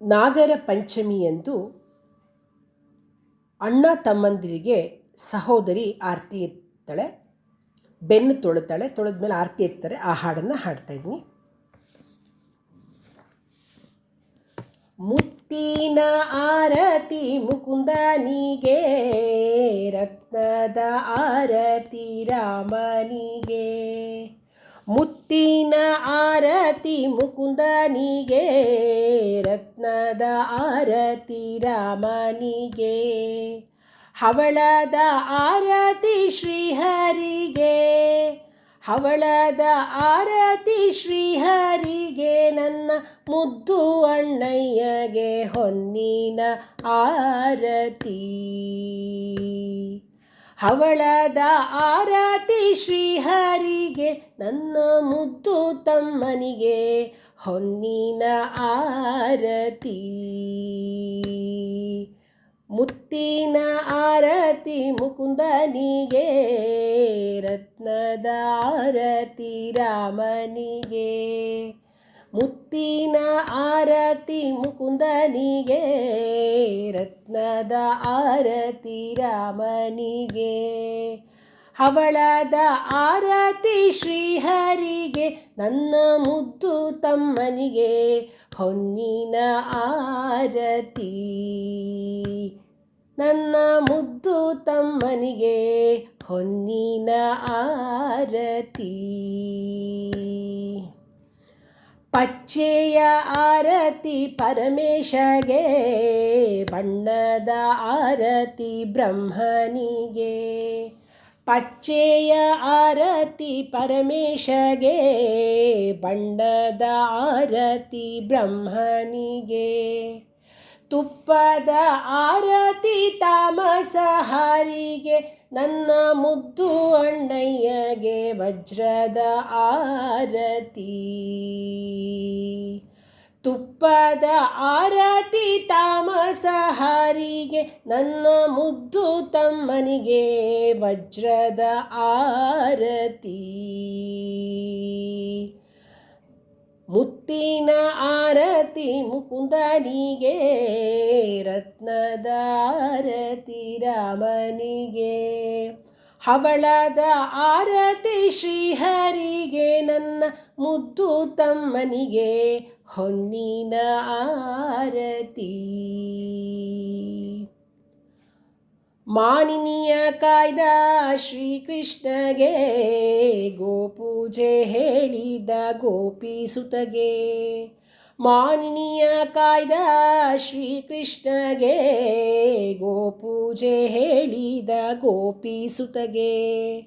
ನಾಗರ ಪಂಚಮಿಯಂದು ಅಣ್ಣ ತಮ್ಮಂದಿರಿಗೆ ಸಹೋದರಿ ಆರತಿ ಎತ್ತಾಳೆ, ಬೆನ್ನು ತೊಳುತ್ತಾಳೆ ತೊಳೆದ್ಮೇಲೆ ಆರತಿ ಎತ್ತಾರೆ. ಆ ಹಾಡನ್ನು ಹಾಡ್ತಾ ಇದ್ದೀನಿ. ಮುತ್ತಿನ ಆರತಿ ಮುಕುಂದನಿಗೆ ರತ್ನದ ಆರತಿ ರಾಮನಿಗೆ ಮುತ್ತಿನ ಆರತಿ ಮುಕುಂದನಿಗೆ ರತ್ನದ ಆರತಿ ರಾಮನಿಗೆ. ಹವಳದ ಆರತಿ ಶ್ರೀಹರಿಗೆ, ಹವಳದ ಆರತಿ ಶ್ರೀಹರಿಗೆ ನನ್ನ ಮುದ್ದು ಅಣ್ಣಯ್ಯಗೆ ಹೊನ್ನಿನ ಆರತಿ. ಹವಳದ ಆರತಿ ಶ್ರೀಹರಿಗೆ, ನನ್ನ ಮುದ್ದು ತಮ್ಮನಿಗೆ ಹೊನ್ನಿನ ಆರತಿ. ಮುತ್ತಿನ ಆರತಿ ಮುಕುಂದನಿಗೆ, ರತ್ನದ ಆರತಿ ರಾಮನಿಗೆ. ಮುತ್ತಿನ ಆರತಿ ಮುಕುಂದನಿಗೆ ರತ್ನದ ಆರತಿ ರಾಮನಿಗೆ ಹವಳದ ಆರತಿ ಶ್ರೀಹರಿಗೆ, ನನ್ನ ಮುದ್ದು ತಮ್ಮನಿಗೆ ಹೊನ್ನಿನ ಆರತಿ. ನನ್ನ ಮುದ್ದು ತಮ್ಮನಿಗೆ ಹೊನ್ನಿನ ಆರತಿ. ಪಚ್ಚೆಯ ಆರತಿ ಪರಮೇಶಗೆ ಬಣ್ಣದ ಆರತಿ ಬ್ರಹ್ಮನಿಗೆ. ಪಚ್ಚೆಯ ಆರತಿ ಪರಮೇಶಗೆ ಬಣ್ಣದ ಆರತಿ ಬ್ರಹ್ಮನಿಗೆ. ತುಪ್ಪದ ಆರತಿ ತಾಮಸ ಹಾರಿಗೆ ನನ್ನ ಮುದ್ದು ಅಣ್ಣಯ್ಯಗೆ ವಜ್ರದ ಆರತಿ. ತುಪ್ಪದ ಆರತಿ ತಾಮಸ ಹಾರಿಗೆ ನನ್ನ ಮುದ್ದು ತಮ್ಮನಿಗೆ ವಜ್ರದ ಆರತಿ. ಮುತ್ತಿನ ಆರತಿ ಮುಕುಂದನಿಗೆ ರತ್ನದ ಆರತಿ ರಾಮನಿಗೆ. ಹವಳದ ಆರತಿ ಶ್ರೀಹರಿಗೆ ನನ್ನ ಮುದ್ದು ತಮ್ಮನಿಗೆ ಹೊನ್ನಿನ ಆರತಿ. ಮಾನಿನಿಯ ಕಾಯ್ದ ಶ್ರೀಕೃಷ್ಣಗೆ ಗೋಪೂಜೆ ಹೇಳಿದ ಗೋಪಿ ಸುತಗೆ. ಮಾನಿನಿಯ ಕಾಯ್ದ ಶ್ರೀಕೃಷ್ಣಗೆ ಗೋಪೂಜೆ ಹೇಳಿದ ಗೋಪಿ ಸುತಗೆ.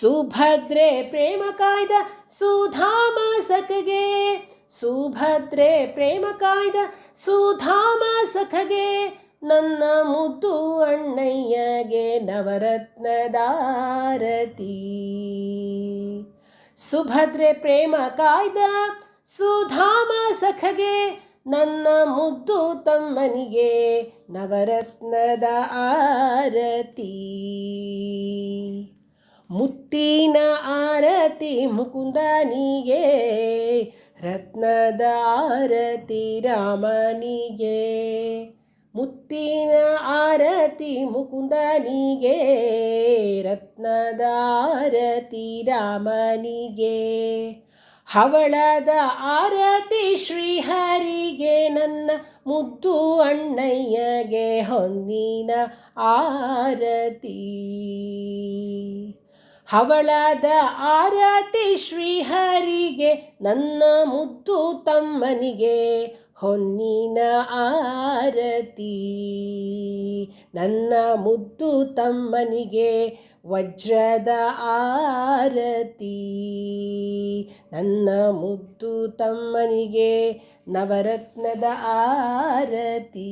ಸುಭದ್ರೆ ಪ್ರೇಮ ಕಾಯ್ದ ಸುಧಾಮ ಸಖಗೆ. ಸುಭದ್ರೆ ಪ್ರೇಮ ಕಾಯ್ದ ಸುಧಾಮ ಸಖಗೆ. ನನ್ನ ಮುದ್ದು ಅಣ್ಣಯ್ಯಗೆ ನವರತ್ನದಾರತಿ ಸುಭದ್ರೆ ಪ್ರೇಮ ಕಾಯ್ದ ಸುಧಾಮ ಸಖಗೆ ನನ್ನ ಮುದ್ದು ತಮ್ಮನಿಗೆ ನವರತ್ನದ ಆರತಿ ಮುತ್ತಿನ ಆರತಿ ಮುಕುಂದನಿಗೆ ರತ್ನದ ಆರತಿ ರಾಮನಿಗೆ. ಮುತ್ತಿನ ಆರತಿ ಮುಕುಂದನಿಗೆ ರತ್ನದ ಆರತಿ ರಾಮನಿಗೆ. ಹವಳದ ಆರತಿ ಶ್ರೀಹರಿಗೆ, ನನ್ನ ಮುದ್ದು ಅಣ್ಣಯ್ಯಗೆ ಹೊನ್ನಿನ ಆರತಿ. ಹವಳದ ಆರತಿ ಶ್ರೀಹರಿಗೆ, ನನ್ನ ಮುದ್ದು ತಮ್ಮನಿಗೆ ಹೊನ್ನಿನ ಆರತಿ. ನನ್ನ ಮುದ್ದು ತಮ್ಮನಿಗೆ ವಜ್ರದ ಆರತಿ. ನನ್ನ ಮುದ್ದು ತಮ್ಮನಿಗೆ ನವರತ್ನದ ಆರತಿ.